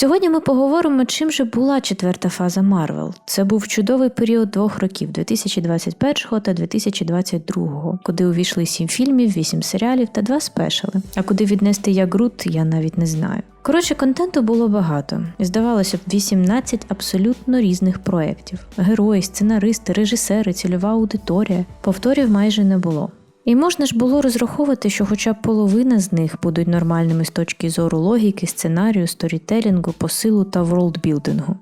Сьогодні ми поговоримо, чим же була четверта фаза Марвел. Це був чудовий період двох років 2021 та 2022, куди увійшли сім фільмів, вісім серіалів та два спешали. А куди віднести я Грут, я навіть не знаю. Коротше, контенту було багато, здавалося б, 18 абсолютно різних проєктів: герої, сценаристи, режисери, цільова аудиторія. Повторів майже не було. І можна ж було розраховувати, що хоча б половина з них будуть нормальними з точки зору логіки, сценарію, сторітелінгу, посилу та ворлдбілдингу.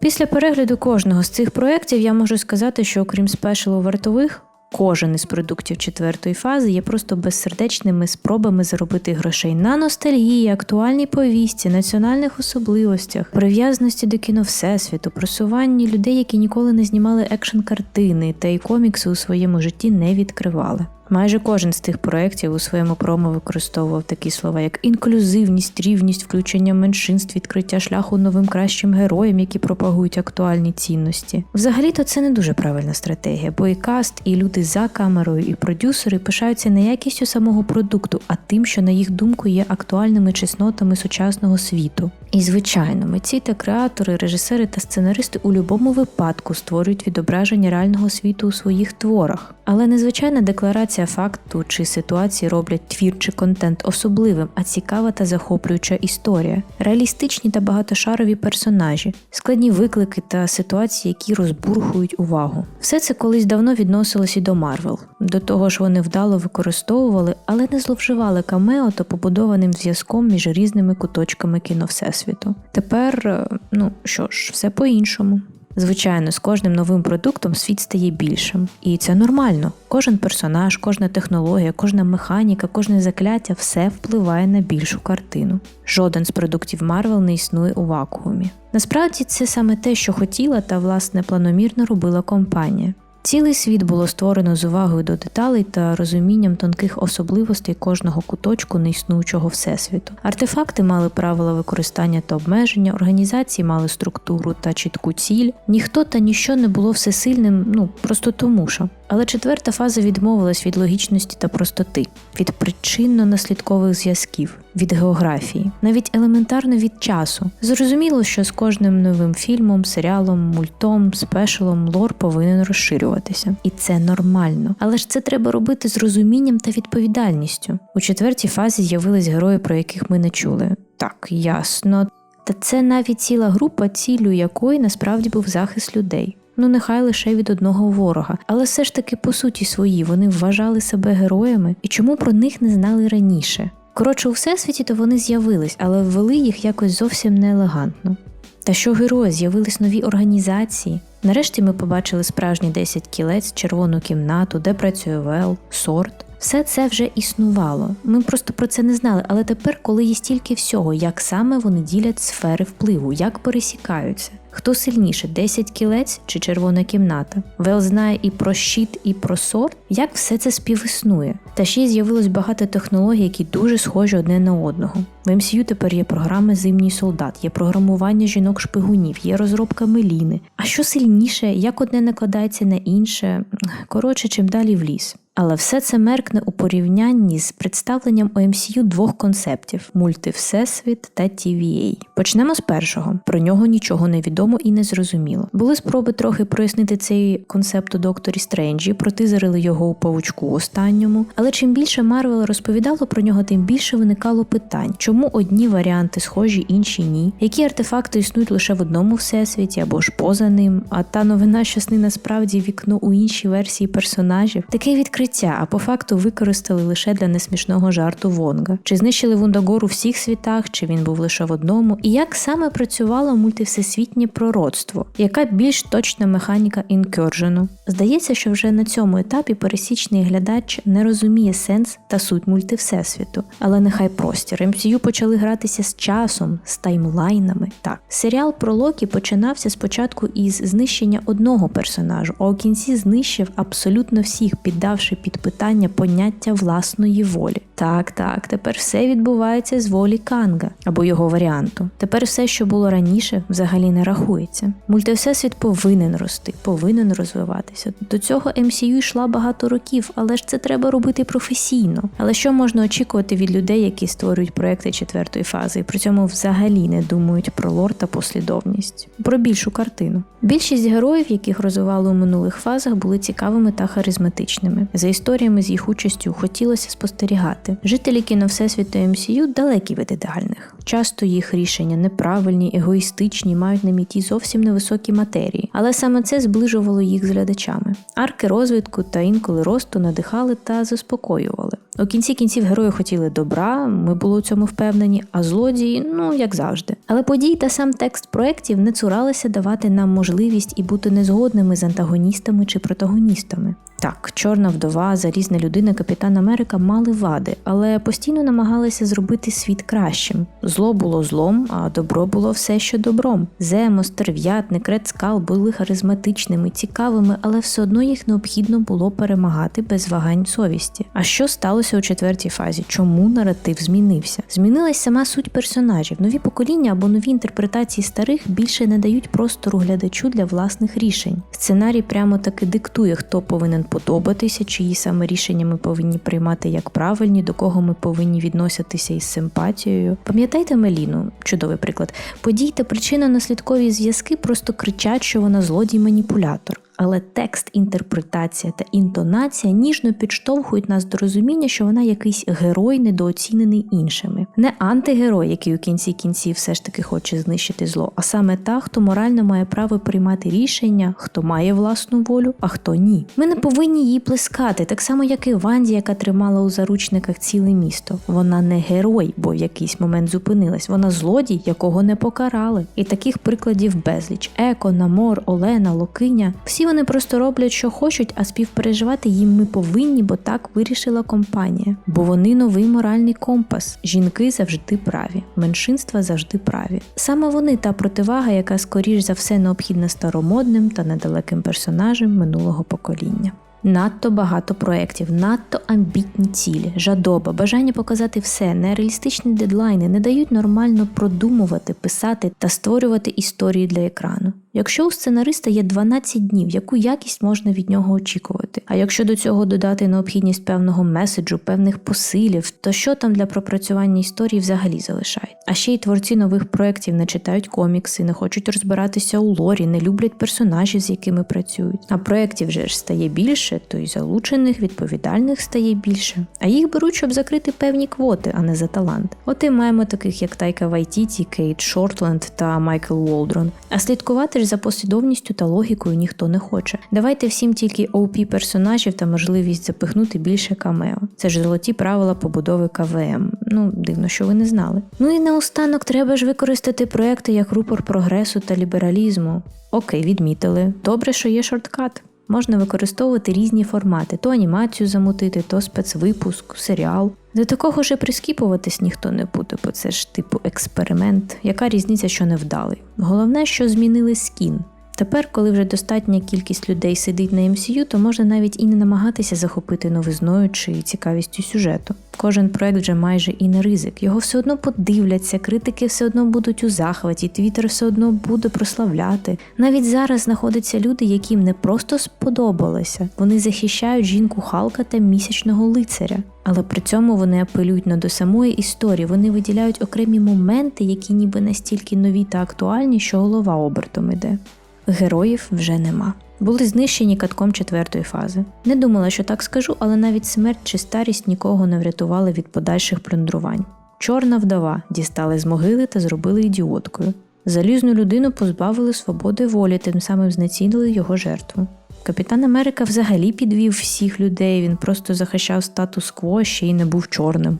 Після перегляду кожного з цих проєктів я можу сказати, що окрім спешалу вартових, кожен із продуктів четвертої фази є просто безсердечними спробами заробити грошей на ностальгії, актуальній повісті, національних особливостях, прив'язаності до кіно всесвіту, просуванні людей, які ніколи не знімали екшн картини та й комікси у своєму житті не відкривали. Майже кожен з тих проєктів у своєму промо використовував такі слова, як інклюзивність, рівність, включення меншинств, відкриття шляху новим кращим героям, які пропагують актуальні цінності. Взагалі-то це не дуже правильна стратегія, бо і каст, і люди за камерою, і продюсери пишаються не якістю самого продукту, а тим, що на їх думку є актуальними чеснотами сучасного світу. І звичайно, митці та креатори, режисери та сценаристи у будь-якому випадку створюють відображення реального світу у своїх творах. Але незвичайна декларація факту чи ситуації роблять твірчий контент особливим, а цікава та захоплююча історія, реалістичні та багатошарові персонажі, складні виклики та ситуації, які розбурхують увагу. Все це колись давно відносилось і до Марвел. До того ж, вони вдало використовували, але не зловживали камео та побудованим зв'язком між різними куточками кіно Всесвіту. Тепер, е, ну що ж, все по-іншому. Звичайно, з кожним новим продуктом світ стає більшим, і це нормально. Кожен персонаж, кожна технологія, кожна механіка, кожне закляття все впливає на більшу картину. Жоден з продуктів Марвел не існує у вакуумі. Насправді це саме те, що хотіла та власне планомірно робила компанія. Цілий світ було створено з увагою до деталей та розумінням тонких особливостей кожного куточку неіснуючого всесвіту. Артефакти мали правила використання та обмеження, організації мали структуру та чітку ціль. Ніхто та ніщо не було всесильним, ну просто тому що. Але четверта фаза відмовилась від логічності та простоти, від причинно-наслідкових зв'язків, від географії, навіть елементарно від часу. Зрозуміло, що з кожним новим фільмом, серіалом, мультом, спешалом лор повинен розширюватися, і це нормально. Але ж це треба робити з розумінням та відповідальністю. У четвертій фазі з'явились герої, про яких ми не чули. Так, ясно. Та це навіть ціла група, цілю якої насправді був захист людей. Ну, нехай лише від одного ворога, але все ж таки, по суті свої, вони вважали себе героями і чому про них не знали раніше. Коротше, у всесвіті то вони з'явились, але ввели їх якось зовсім неелегантно. Та що герої з'явились нові організації. Нарешті ми побачили справжні 10 кілець, червону кімнату, де працює Вел, сорт. Все це вже існувало. Ми просто про це не знали. Але тепер, коли є стільки всього, як саме вони ділять сфери впливу, як пересікаються. Хто сильніше 10 кілець чи червона кімната? Вел знає і про щит, і про сорт, як все це співіснує. Та ще й з'явилось багато технологій, які дуже схожі одне на одного. В MCU тепер є програми Зимній солдат, є програмування жінок-шпигунів, є розробка Меліни. А що сильніше, як одне накладається на інше? Коротше, чим далі в ліс. Але все це меркне у порівнянні з представленням у MCU двох концептів мультивсесвіт та TVA. Почнемо з першого. Про нього нічого не відомо і не зрозуміло. Були спроби трохи прояснити цей концепт у докторі Стренджі, протизерили його у павучку останньому. Але чим більше Марвел розповідало про нього, тим більше виникало питань, чому одні варіанти схожі, інші ні, які артефакти існують лише в одному всесвіті або ж поза ним. А та новина, що сни насправді вікно у іншій версії персонажів, таке відкриття відкриття, а по факту використали лише для несмішного жарту Вонга. Чи знищили Вундагор у всіх світах, чи він був лише в одному, і як саме працювало мультивсесвітнє пророцтво, яка більш точна механіка інкерджену? Здається, що вже на цьому етапі пересічний глядач не розуміє сенс та суть мультивсесвіту, але нехай простір. MCU почали гратися з часом, з таймлайнами. Так, серіал про Локі починався спочатку із знищення одного персонажу, а у кінці знищив абсолютно всіх, піддавши поставивши під питання поняття власної волі. Так, так, тепер все відбувається з волі Канга або його варіанту. Тепер все, що було раніше, взагалі не рахується. Мультивсесвіт повинен рости, повинен розвиватися. До цього MCU йшла багато років, але ж це треба робити професійно. Але що можна очікувати від людей, які створюють проекти четвертої фази, і при цьому взагалі не думають про лор та послідовність, про більшу картину. Більшість героїв, яких розвивали у минулих фазах, були цікавими та харизматичними. За історіями з їх участю хотілося спостерігати. Жителі кіно Всесвіту MCU далекі від ідеальних. Часто їх рішення неправильні, егоїстичні, мають на меті зовсім невисокі матерії, але саме це зближувало їх з глядачами. Арки розвитку та інколи росту надихали та заспокоювали. У кінці кінців герої хотіли добра, ми були у цьому впевнені, а злодії, ну як завжди. Але події та сам текст проєктів не цуралися давати нам можливість і бути незгодними з антагоністами чи протагоністами. Так, чорна вдова, залізна людина, капітан Америка мали вади, але постійно намагалися зробити світ кращим. Зло було злом, а добро було все ще добром. Земо, стерв'ятник, Скал були харизматичними, цікавими, але все одно їх необхідно було перемагати без вагань совісті. А що сталося у четвертій фазі? Чому наратив змінився? Змінилась сама суть персонажів. Нові покоління або нові інтерпретації старих більше не дають простору глядачу для власних рішень. Сценарій прямо таки диктує, хто повинен подобатися, чиї саме рішення ми повинні приймати як правильні, до кого ми повинні відноситися із симпатією. Пам'ятайте Меліну? Чудовий приклад. Подій та причинно-наслідкові зв'язки просто кричать, що вона злодій-маніпулятор. Але текст, інтерпретація та інтонація ніжно підштовхують нас до розуміння, що вона якийсь герой, недооцінений іншими, не антигерой, який у кінці кінців все ж таки хоче знищити зло, а саме та, хто морально має право приймати рішення, хто має власну волю, а хто ні. Ми не повинні її плескати, так само як і Ванді, яка тримала у заручниках ціле місто. Вона не герой, бо в якийсь момент зупинилась. Вона злодій, якого не покарали. І таких прикладів безліч: Еко, Намор, Олена, Локиня. Всі вони просто роблять, що хочуть, а співпереживати їм ми повинні, бо так вирішила компанія. Бо вони новий моральний компас. Жінки завжди праві, меншинства завжди праві. Саме вони та противага, яка скоріш за все необхідна старомодним та недалеким персонажам минулого покоління. Надто багато проєктів, надто амбітні цілі, жадоба, бажання показати все, нереалістичні дедлайни не дають нормально продумувати, писати та створювати історії для екрану. Якщо у сценариста є 12 днів, яку якість можна від нього очікувати? А якщо до цього додати необхідність певного меседжу, певних посилів, то що там для пропрацювання історії взагалі залишає? А ще й творці нових проєктів не читають комікси, не хочуть розбиратися у лорі, не люблять персонажів, з якими працюють. А проєктів вже ж стає більше, то й залучених, відповідальних стає більше. А їх беруть, щоб закрити певні квоти, а не за талант. От і маємо таких, як Тайка Вайтіті, Кейт Шортленд та Майкл Уолдрон. А слідкувати ж за послідовністю та логікою ніхто не хоче. Давайте всім тільки OP персонажів та можливість запихнути більше камео. Це ж золоті правила побудови КВМ. Ну, дивно, що ви не знали. Ну і наостанок треба ж використати проекти як рупор прогресу та лібералізму. Окей, відмітили. Добре, що є шорткат. Можна використовувати різні формати: то анімацію замутити, то спецвипуск, серіал. До такого ж прискіпуватись ніхто не буде, бо це ж типу експеримент. Яка різниця, що не вдалий? Головне, що змінили скін. Тепер, коли вже достатня кількість людей сидить на MCU, то можна навіть і не намагатися захопити новизною чи цікавістю сюжету. Кожен проект вже майже і не ризик. Його все одно подивляться, критики все одно будуть у захваті, твіттер все одно буде прославляти. Навіть зараз знаходяться люди, яким не просто сподобалося, вони захищають жінку Халка та місячного лицаря. Але при цьому вони апелюють не до самої історії, вони виділяють окремі моменти, які ніби настільки нові та актуальні, що голова обертом іде. Героїв вже нема. Були знищені катком четвертої фази. Не думала, що так скажу, але навіть смерть чи старість нікого не врятували від подальших плюндрувань. Чорна вдова дістали з могили та зробили ідіоткою. Залізну людину позбавили свободи волі, тим самим знецінили його жертву. Капітан Америка взагалі підвів всіх людей, він просто захищав статус-кво ще й не був чорним.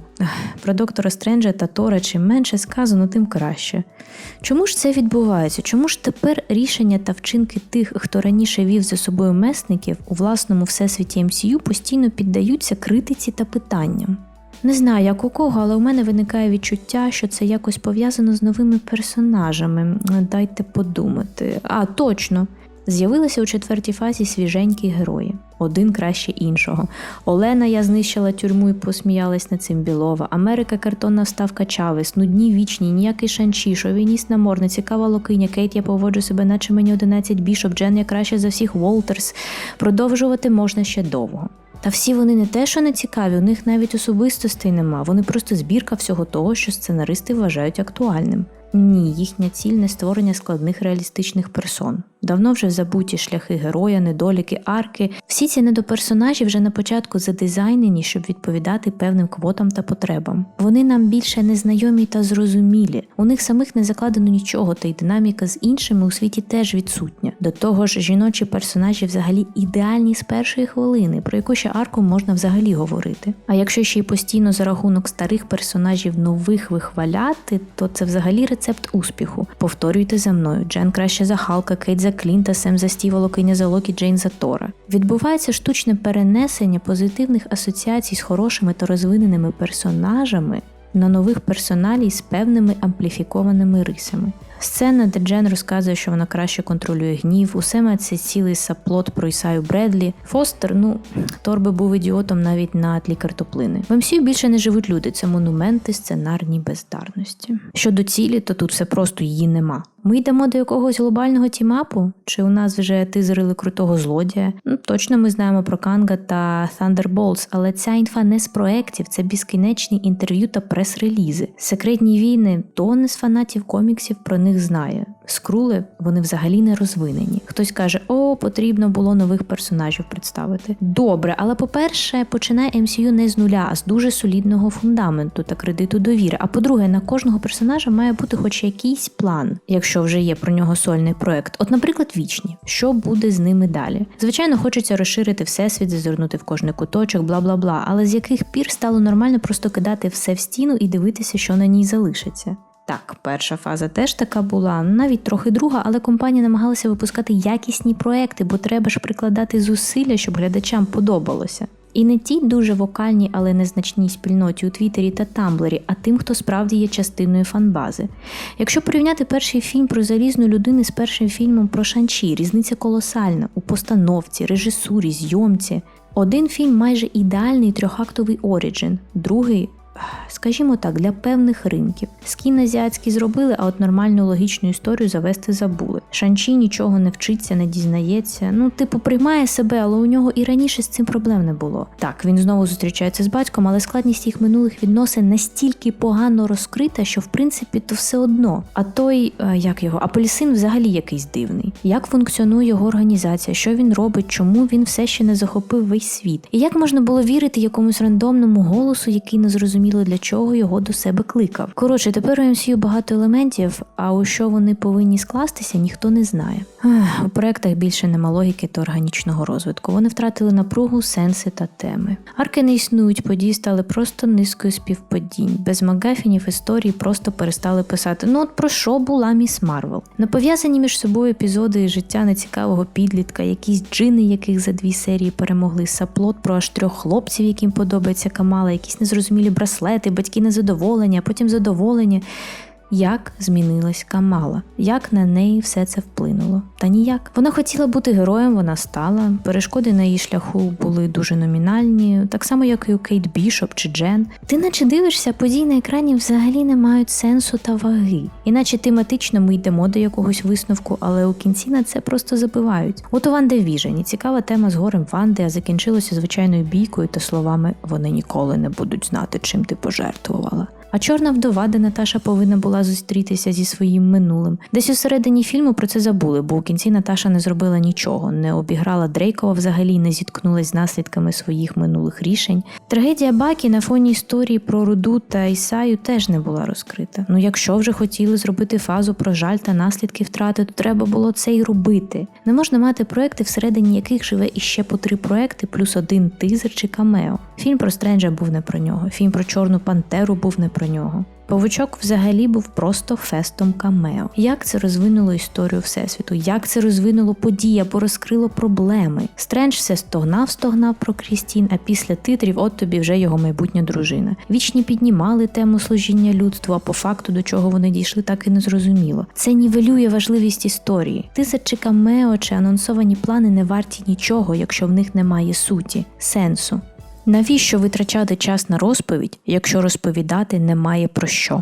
Про доктора Стренджа та Тора чим менше сказано, тим краще. Чому ж це відбувається? Чому ж тепер рішення та вчинки тих, хто раніше вів за собою месників у власному всесвіті МСЮ, постійно піддаються критиці та питанням? Не знаю, як у кого, але у мене виникає відчуття, що це якось пов'язано з новими персонажами. Дайте подумати. А, точно. З'явилися у четвертій фазі свіженькі герої. Один краще іншого. Олена я знищила тюрму і посміялась над цим Білова. Америка картонна вставка Чавес, нудні вічні, ніякий шанчі, шовініст намор, нецікава локиня, Кейт, я поводжу себе, наче мені 11 бішоп, Джен я краще за всіх Волтерс. Продовжувати можна ще довго. Та всі вони не те, що не цікаві, у них навіть особистостей нема. Вони просто збірка всього того, що сценаристи вважають актуальним. Ні, їхня ціль не створення складних реалістичних персон. Давно вже забуті шляхи героя, недоліки, арки. Всі ці недоперсонажі вже на початку задизайнені, щоб відповідати певним квотам та потребам. Вони нам більше незнайомі та зрозумілі. У них самих не закладено нічого, та й динаміка з іншими у світі теж відсутня. До того ж, жіночі персонажі взагалі ідеальні з першої хвилини, про яку ще арку можна взагалі говорити. А якщо ще й постійно за рахунок старих персонажів нових вихваляти, то це взагалі рецепт успіху. Повторюйте за мною: Джен краще за Халка, Кейт за Клінта, Сем за Стіва, Локиня за Локі, Джейн за Тора. Відбувається штучне перенесення позитивних асоціацій з хорошими та розвиненими персонажами на нових персоналій з певними ампліфікованими рисами. Сцена, де Джен розказує, що вона краще контролює гнів, у Сема це цілий саплот про Ісаю Бредлі. Фостер, ну Торби був ідіотом навіть на тлі картоплини. В МСІ більше не живуть люди, це монументи сценарні бездарності. Щодо цілі, то тут все просто її нема. Ми йдемо до якогось глобального тімапу? Чи у нас вже тизерили крутого злодія? Ну точно ми знаємо про Канга та Thunderbolts, але ця інфа не з проєктів, це безкінечні інтерв'ю та прес-релізи. Секретні війни то не з фанатів коміксів про них знає. Скрули вони взагалі не розвинені. Хтось каже: О, потрібно було нових персонажів представити. Добре, але по-перше, починає MCU не з нуля, а з дуже солідного фундаменту та кредиту довіри. А по-друге, на кожного персонажа має бути хоч якийсь план, якщо вже є про нього сольний проект. От, наприклад, вічні, що буде з ними далі. Звичайно, хочеться розширити всесвіт, зазирнути в кожний куточок, бла бла бла. Але з яких пір стало нормально просто кидати все в стіну і дивитися, що на ній залишиться. Так, перша фаза теж така була, навіть трохи друга, але компанія намагалася випускати якісні проекти, бо треба ж прикладати зусилля, щоб глядачам подобалося. І не тій дуже вокальній, але незначній спільноті у Твіттері та Тамблері, а тим, хто справді є частиною фанбази. Якщо порівняти перший фільм про залізну людину з першим фільмом про Шанчі, різниця колосальна у постановці, режисурі, зйомці. Один фільм майже ідеальний трьохактовий оріджин, другий скажімо так, для певних ринків. Скін азіатський зробили, а от нормальну логічну історію завести забули. Шанчі нічого не вчиться, не дізнається. Ну, типу, приймає себе, але у нього і раніше з цим проблем не було. Так, він знову зустрічається з батьком, але складність їх минулих відносин настільки погано розкрита, що в принципі то все одно. А той, е, як його, апельсин взагалі якийсь дивний. Як функціонує його організація, що він робить, чому він все ще не захопив весь світ? І як можна було вірити якомусь рандомному голосу, який не зрозуміло для чого його до себе кликав? Коротше, тепер у MCU багато елементів, а у що вони повинні скластися, ніхто не знає. Ах, у проектах більше нема логіки та органічного розвитку. Вони втратили напругу, сенси та теми. Арки не існують, події стали просто низкою співпадінь. Без магафінів історії просто перестали писати. Ну от про що була міс Марвел? Не пов'язані між собою епізоди життя нецікавого підлітка, якісь джини, яких за дві серії перемогли, саплот про аж трьох хлопців, яким подобається Камала, якісь незрозумілі браслети, батьки незадоволення, а потім задоволення. Як змінилась Камала, як на неї все це вплинуло? Та ніяк. Вона хотіла бути героєм, вона стала. Перешкоди на її шляху були дуже номінальні, так само, як і у Кейт Бішоп чи Джен. Ти наче дивишся, події на екрані взагалі не мають сенсу та ваги. Іначе тематично ми йдемо до якогось висновку, але у кінці на це просто забивають. От у Ванде Віжені цікава тема з горем Ванди, а закінчилося звичайною бійкою та словами вони ніколи не будуть знати, чим ти пожертвувала. А чорна вдова, де Наташа повинна була зустрітися зі своїм минулим. Десь у середині фільму про це забули, бо у кінці Наташа не зробила нічого, не обіграла Дрейкова взагалі, не зіткнулась з наслідками своїх минулих рішень. Трагедія Бакі на фоні історії про Руду та Ісаю теж не була розкрита. Ну якщо вже хотіли зробити фазу про жаль та наслідки втрати, то треба було це й робити. Не можна мати проекти, всередині яких живе іще по три проекти, плюс один тизер чи камео. Фільм про Стренджа був не про нього. Фільм про Чорну Пантеру був не про про нього. Павучок взагалі був просто фестом камео. Як це розвинуло історію Всесвіту? Як це розвинуло події або розкрило проблеми? Стрендж все стогнав, стогнав про Крістін, а після титрів от тобі вже його майбутня дружина. Вічні піднімали тему служіння людству, а по факту до чого вони дійшли, так і не зрозуміло. Це нівелює важливість історії. Тисячі камео чи анонсовані плани не варті нічого, якщо в них немає суті, сенсу. Навіщо витрачати час на розповідь, якщо розповідати немає про що?